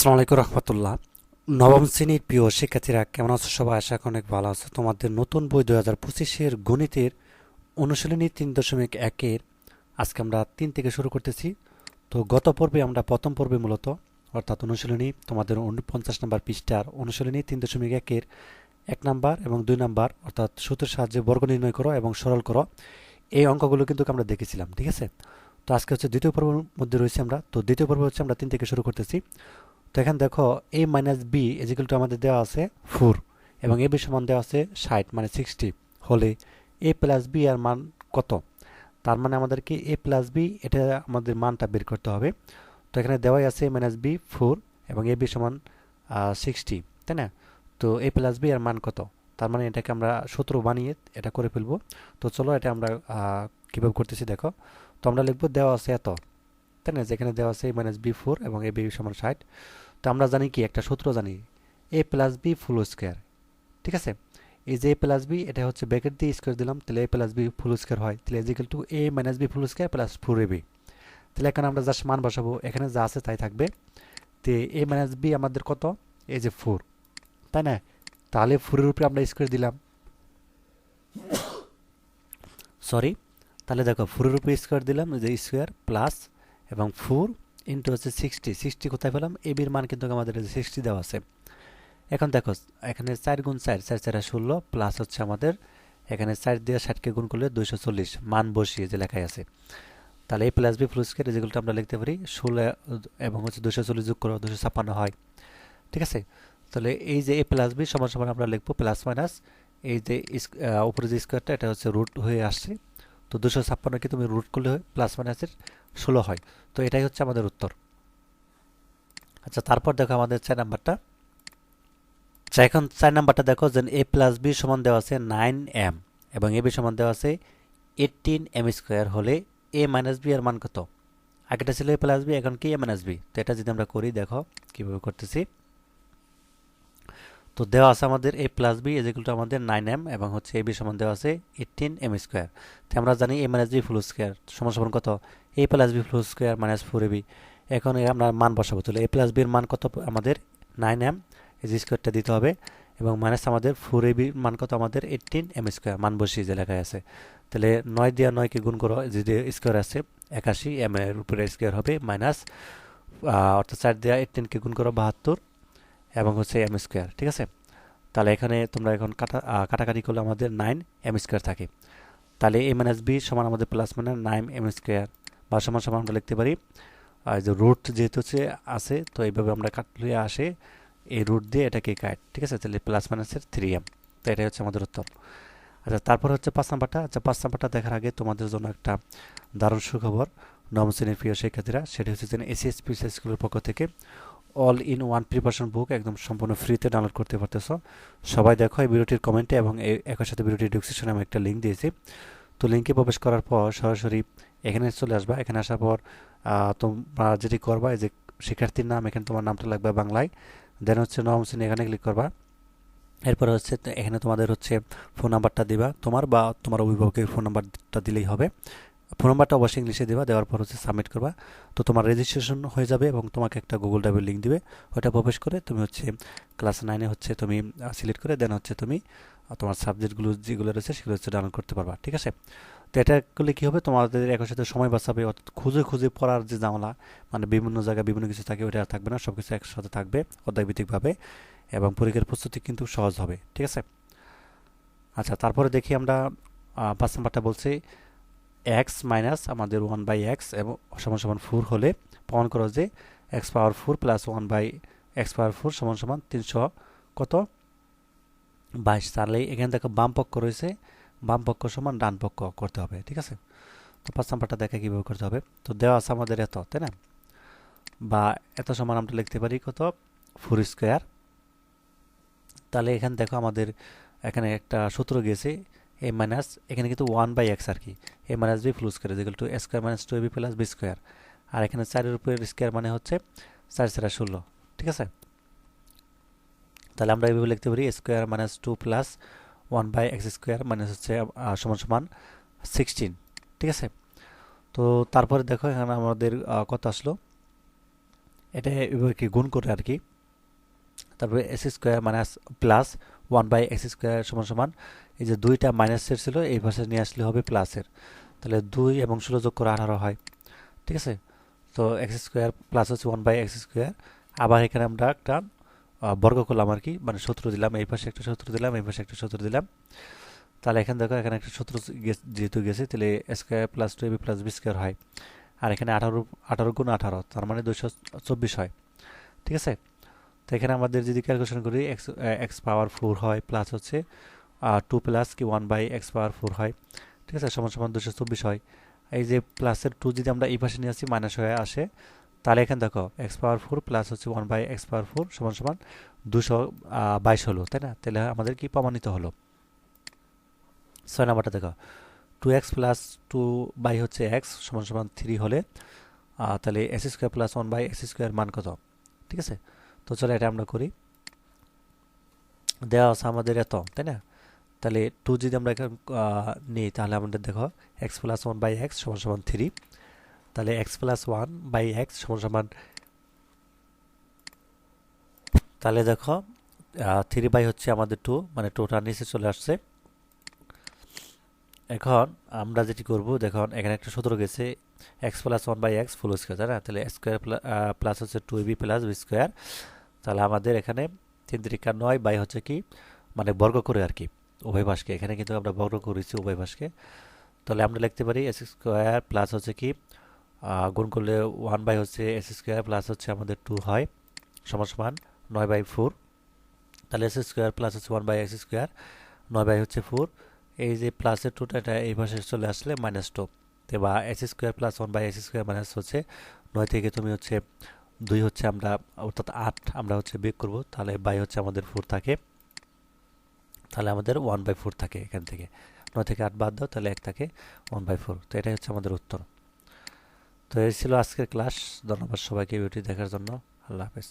আসসালামু আলাইকুম রহমতুল্লাহ। নবম শ্রেণির প্রিয় শিক্ষার্থীরা, কেমন আছো সবাই? আশা অনেক ভালো আছো। তোমাদের নতুন বই দু হাজার পঁচিশের গণিতের অনুশীলনী তিন দশমিক একের আজকে আমরা তিন থেকে শুরু করতেছি। তো গত পর্বে আমরা প্রথম পর্বে মূলত, অর্থাৎ অনুশীলনী, তোমাদের উনপঞ্চাশ নম্বর পৃষ্ঠার অনুশীলনী তিন দশমিক একের এক নাম্বার এবং দুই নাম্বার, অর্থাৎ সূত্রের সাহায্যে বর্গ নির্ণয় করো এবং সরল করো। এই অঙ্কগুলো কিন্তু আমরা দেখেছিলাম, ঠিক আছে? তো আজকে হচ্ছে দ্বিতীয় পর্বের মধ্যে রয়েছে আমরা। তো দ্বিতীয় পর্ব হচ্ছে আমরা তিন থেকে শুরু করতেছি। তো এখানে দেখো A minus B equal to আমাদের দেওয়া আছে ফোর এবং এ বি সমান দেওয়া আছে ষাট মানে সিক্সটি হলে এ প্লাস বি এর মান কত? তার মানে আমাদেরকে এ প্লাস বি এটা আমাদের মানটা বের করতে হবে। তো এখানে দেওয়াই আছে এ মাইনাস বি ফোর এবং এ বি সমান সিক্সটি তাই না? তো এ প্লাস বি এর মান কত? তার মানে এটাকে আমরা সূত্র বানিয়ে এটা করে ফেলব। তো চলো এটা আমরা কীভাবে করতেছি দেখো। তো আমরা লিখব দেওয়া আছে এত। তাই না যেখানে দেওয়া আছে এ মাইনাস বি ফোর এবং এ বি সমান ষাট। তো আমরা জানি কি? একটা সূত্র জানি। A plus B full square ঠিক আছে? এই যে এ প্লাস বি এটা হচ্ছে ব্যাকেট দিয়ে স্কোয়ার দিলাম। তাহলে A plus B full square হয়। তাহলে equal to A minus B full square plus four A B তাহলে এখানে আমরা জাস্ট মান বসাবো। এখানে যা আছে তাই থাকবে। তো এ মাইনাস বি আমাদের কত? এই যে ফোর তাই না? তাহলে ফোরের উপরে আমরা স্কোয়ার দিলাম। সরি তাহলে দেখো ফোরের উপরে স্কোয়ার দিলাম। যে স্কোয়ার প্লাস এবং ফোর ইন্টু হচ্ছে সিক্সটি সিক্সটি কোথায় পেলাম? এবির মান কিন্তু আমাদের সিক্সটি দেওয়া আছে। এখন দেখো, এখানে চার গুণ চার চার চার ষোলো প্লাস হচ্ছে আমাদের, এখানে চার দিয়ে ষাটকে গুণ করলে দুইশো চল্লিশ, মান বসিয়ে যে লেখায় আছে। তাহলে এই প্লাস বি স্কোয়ার যেগুলো আমরা লিখতে পারি, ষোলো এবং হচ্ছে দুশো চল্লিশ যোগ করো দুশো ছাপ্পান্ন হয়। ঠিক আছে? তাহলে এই যে এ প্লাস বি সমান সমান আমরা লিখব প্লাস মাইনাস এই যে উপরে যে স্কোয়ারটা এটা হচ্ছে রুট হয়ে আসছে। তো দুশো ছাপ্পান্নকে তুমি রুট করলে হয় প্লাস মাইনাসের ষোলো হয়। তো এটাই হচ্ছে আমাদের উত্তর। আচ্ছা তারপর দেখো আমাদের চার নাম্বারটা। আচ্ছা এখন চার নাম্বারটা দেখো যে এ প্লাস বি সমান দেওয়া আছে নাইন এম এবং এ বি সমান দেওয়া আছে এইটিন এম স্কোয়ার হলে এ মাইনাস বি এর মান কত? আগেটা ছিল এ প্লাস বি, এখন কি এ মাইনাস বি? তো এটা যদি আমরা করি, দেখো কীভাবে করতেছি। তো দেওয়া আছে আমাদের A plus B equal to আমাদের নাইন এম এবং হচ্ছে এ বি সমান দেওয়া আছে এইটিন এম স্কোয়ার তো আমরা জানি A minus B full square সমান সমান কত? A plus B full square minus four A B এখন আমরা মান বসাবো, তাহলে এ প্লাস বির মান কত আমাদের? নাইন এম এই স্কোয়ারটা দিতে হবে, এবং মাইনাস আমাদের ফোর এ বির মান কত আমাদের? এইটিন এম স্কোয়ার মান বসিয়ে যে লেখায় আছে। তাহলে নয় দিয়ে নয়কে গুণ করো যদি স্কোয়ার আছে, একাশি এম এর উপরে স্কোয়ার হবে মাইনাস অর্থাৎ চার দিয়ে এইটিনকে গুণ করো বাহাত্তর এবং হচ্ছে এম স্কোয়ার, ঠিক আছে? তাহলে এখানে তোমরা এখন কাটা কাটাকাটি করলে আমাদের নাইন এম স্কোয়ার থাকে। তাহলে এ মাইনাস বি সমান আমাদের প্লাস মানে নাইন এম স্কোয়ার, বা সমান সমান আমরা লিখতে পারি যে রুট যেহেতু হচ্ছে আছে, তো এইভাবে আমরা কাটলে আসে, এই রুট দিয়ে এটাকে কাট, ঠিক আছে? তাহলে প্লাস মাইনাসের থ্রি এম, তো এটাই হচ্ছে আমাদের উত্তর। আচ্ছা তারপর হচ্ছে পাঁচ নাম্বারটা আচ্ছা পাঁচ নাম্বারটা দেখার আগে তোমাদের জন্য একটা দারুণ সুখবর, নবম শ্রেণির প্রিয় শিক্ষার্থীরা, সেটি হচ্ছে যে এসিএস পিসি স্কুলের পক্ষ থেকে all in one preparation book একদম সম্পূর্ণ ফ্রিতে ডাউনলোড করতে পারতেছো। সবাই দেখো এই ভিডিওটির কমেন্টে এবং একই সাথে ভিডিওটির ডিসক্রিপশনে আমি একটা লিঙ্ক দিয়েছি। তো লিঙ্কে প্রবেশ করার পর সরাসরি এখানে চলে আসবা। এখানে আসার পর তোমরা যেটি করবা, এই যে শিক্ষার্থীর নাম, এখানে তোমার নামটা লাগবে বাংলায়। দেন হচ্ছে নবম শ্রেণি, এখানে ক্লিক করবা। এরপরে হচ্ছে এখানে তোমাদের হচ্ছে ফোন নাম্বারটা দিবা। তোমার বা তোমার অভিভাবকের ফোন নাম্বারটা দিলেই হবে। ফোন নাম্বারটা অবশ্যই ইংলিশে দেবা, দেওয়ার পর হচ্ছে সাবমিট করবা। তো তোমার রেজিস্ট্রেশন হয়ে যাবে এবং তোমাকে একটা গুগল ড্রাইভের লিঙ্ক দিবে। ওটা প্রবেশ করে তুমি হচ্ছে ক্লাস নাইনে হচ্ছে তুমি সিলেক্ট করে দেন হচ্ছে তুমি তোমার সাবজেক্টগুলো যেগুলো রয়েছে সেগুলো হচ্ছে ডাউনলোড করতে পারবা, ঠিক আছে? তো এটা করলে কী হবে? তোমাদের একই সাথে সময় বাঁচাবে, অর্থাৎ খুঁজে খুঁজে পড়ার যে জামলা মানে বিভিন্ন জায়গায় বিভিন্ন কিছু থাকে ওটা আর থাকবে না সব কিছু একসাথে থাকবে অধ্যায়ভিত্তিকভাবে এবং পরীক্ষার প্রস্তুতি কিন্তু সহজ হবে, ঠিক আছে? আচ্ছা তারপরে দেখি আমরা পাঁচ নাম্বারটা বলছি এক্স মাইনাস আমাদের ওয়ান বাই এক্স এবং সমান সমান ফোর হলে প্রমাণ করো যে X power four plus one by X power four সমান সমান তিনশো কত? বাইশ। তাহলে এখানে দেখো বাম পক্ষ রয়েছে, বাম পক্ষ সমান ডান পক্ষ করতে হবে, ঠিক আছে? তো পাঁচ নাম্বারটা দেখে কীভাবে করতে হবে? তো দেওয়া আছে আমাদের এত, তাই না? বা এত সমান আমরা লিখতে পারি কত? ফোর স্কোয়ার তাহলে এখানে দেখো আমাদের এখানে একটা সূত্র গিয়েছে এ মাইনাস এখানে কিন্তু ওয়ান বাই এক্স আর কি A minus B full square equal to square minus two B plus B square আর এখানে চারের উপরে স্কোয়ার মানে হচ্ছে চার চারা ষোলো। ঠিক আছে? তাহলে আমরা এইভাবে লিখতে পারি square minus two plus one by X square minus হচ্ছে সমান সমান সিক্সটিন ঠিক আছে? তো তারপরে দেখো, এখানে আমাদের কত আসলো? এটা এভাবে কি গুণ করে আর কি তারপরে X square minus plus one by X square সমান সমান, এই যে দুইটা মাইনাসের ছিল, এই পাশে নিয়ে আসলে হবে প্লাসের তাহলে দুই এবং ষোলো যোগ করে আঠারো হয়। ঠিক আছে? তো এক্স স্কোয়ার প্লাস হচ্ছে ওয়ান বাই এক্স স্কোয়ার আবার এখানে আমরা একটা বর্গ করলাম আর কি মানে সূত্র দিলাম, এই পাশে একটা সূত্র দিলাম, এই পাশে একটা সূত্র দিলাম। তাহলে এখানে দেখো, এখানে একটা সূত্র যেহেতু গেছে, তাহলে square plus two AB plus B square হয়। আর এখানে আঠারো আঠারো গুণ আঠারো, তার মানে দুশো চব্বিশ হয়। ঠিক আছে? তো এখানে আমাদের যদি ক্যালকুলেশন করি এক্স এক্স পাওয়ার ফোর হয় প্লাস হচ্ছে টু প্লাস কি one by X power four হয়। ঠিক আছে? সমান সমান দুশো চব্বিশ হয়। এই যে প্লাসের টু যদি আমরা এই পাশে নিয়ে আসি মাইনাস হয়ে আসে, তাহলে এখানে দেখো এক্স পাওয়ার ফোর প্লাস হচ্ছে one by X power four সমান সমান দুশো বাইশ হলো, তাই না? তাহলে আমাদের কি প্রমাণিত হলো? ছয় নাম্বারটা দেখো two X plus two by হচ্ছে এক্স সমান সমান থ্রি হলে তাহলে X square plus one by X square মান কত? ঠিক আছে? তো চলো এটা আমরা করি। দেওয়া আছে আমাদের এত, তাই না? তাহলে টু যদি আমরা নিই, তাহলে আমাদের দেখো X plus one by X সমান সমান থ্রি তাহলে X plus one by X সমান সমান, তাহলে দেখো থ্রি বাই হচ্ছে আমাদের টু মানে টুটা নিচে চলে আসছে। এখন আমরা যেটি করব, দেখুন, এখানে একটা সূত্র গেছে X plus one by X full square তাই না? তাহলে স্কোয়ার প্লাস হচ্ছে two B plus B square তাহলে আমাদের এখানে তিন তিরিকা নয় বাই হচ্ছে কি? মানে বর্গ করে আর কি। উভয় ভাষকে এখানে কিন্তু আমরা বর্গ করেছি উভয় ভাষকে তাহলে আমরা লিখতে পারি এস স্কোয়ার প্লাস হচ্ছে কি? গুণ করলে ওয়ান বাই হচ্ছে এস স্কোয়ার প্লাস হচ্ছে আমাদের টু হয়। সমান সমান নয় বাই ফোর তাহলে এস স্কোয়ার প্লাস হচ্ছে ওয়ান বাই এক্স স্কোয়ার নয় বাই হচ্ছে ফোর এই যে প্লাসের টুটা এটা এই পাশে চলে আসলে মাইনাস টু বা X square plus one by X square minus হচ্ছে নয় থেকে তুমি হচ্ছে দুই হচ্ছে আমরা, অর্থাৎ আট আমরা হচ্ছে বেক করব, তাহলে বাই হচ্ছে আমাদের ফোর থাকে। তাহলে আমাদের ওয়ান বাই ফোর থাকে এখান থেকে। নয় থেকে আট বাদ দাও, তাহলে এক থাকে ওয়ান বাই ফোর তো এটাই হচ্ছে আমাদের উত্তর। তো এই ছিল আজকের ক্লাস ধন্যবাদ সবাইকে ভিডিওটি দেখার জন্য। আল্লাহ হাফেজ।